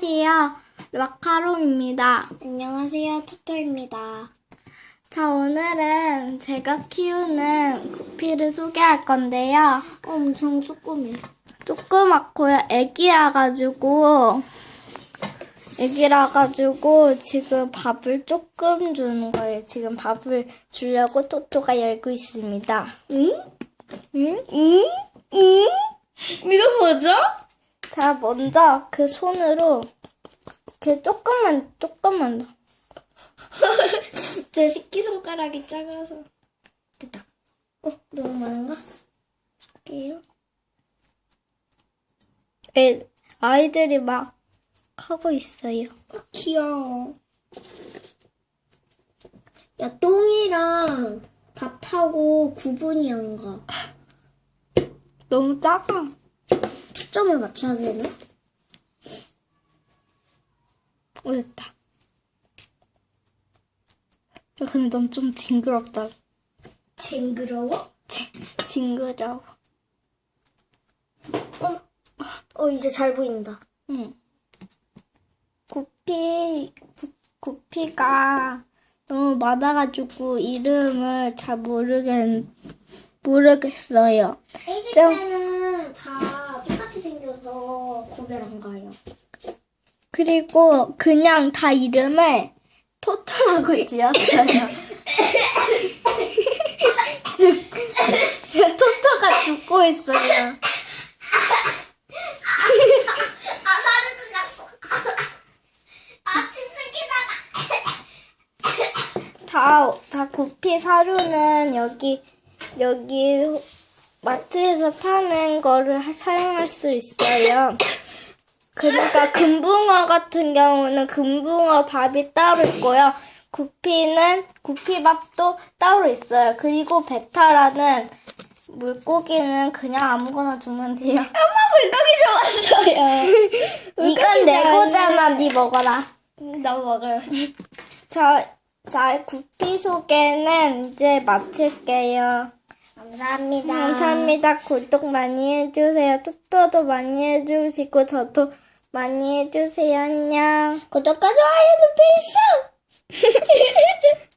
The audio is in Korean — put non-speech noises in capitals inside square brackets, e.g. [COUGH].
안녕하세요. 마카롱입니다. 안녕하세요, 토토입니다. 자, 오늘은 제가 키우는 구피를 소개할 건데요. 어, 엄청 조그매. 조그맣고요. 애기라 가지고 애기라 가지고 지금 밥을 조금 주는 거예요. 지금 밥을 주려고 토토가 열고 있습니다. 응? 응? 응? 응? 이거 뭐죠? 자, 먼저 그 손으로 그 조금만 조금만 더. [LAUGHS] 제 새끼손가락이 작아서. 됐다. 어, 너무 많은가? 할게요. 애, 아이들이 막 하고 있어요. 아, 귀여워. 야, 똥이랑 밥하고 구분이 안 가. 너무 작아. 초점을 맞춰야 되나? 어, 됐다. 야, 근데 넌 좀 징그럽다. 징그러워? 징, 징그러워. 어, 어, 이제 잘 보인다. 응. 구피, 구, 구피가 너무 많아가지고 이름을 잘 모르겠, 모르겠어요. 애기 좀- 때는 다 구별 안 가요. 그리고 그냥 다 이름을 토토라고 지었어요. [LAUGHS] 죽, 토토가 죽고 있어요. 아, 들어갔어. 아, 침새끼다가. 다, 다 구피 사료는 여기, 여기 마트에서 파는 거를 하- 사용할 수 있어요. 그러니까 금붕어 같은 경우는 금붕어 밥이 따로 있고요. 구피는 구피밥도 따로 있어요. 그리고 베타라는 물고기는 그냥 아무거나 주면 돼요. [LAUGHS] 엄마 물고기 좋았어요. [LAUGHS] 이건 내 거잖아. 네 먹어라. 나 먹어요. [LAUGHS] 자, 자, 구피 소개는 이제 마칠게요. 감사합니다. 감사합니다. 구독 많이 해주세요. 투토도 많이 해주시고, 저도 많이 해주세요. 안녕. 구독과 좋아요는 필수! [LAUGHS]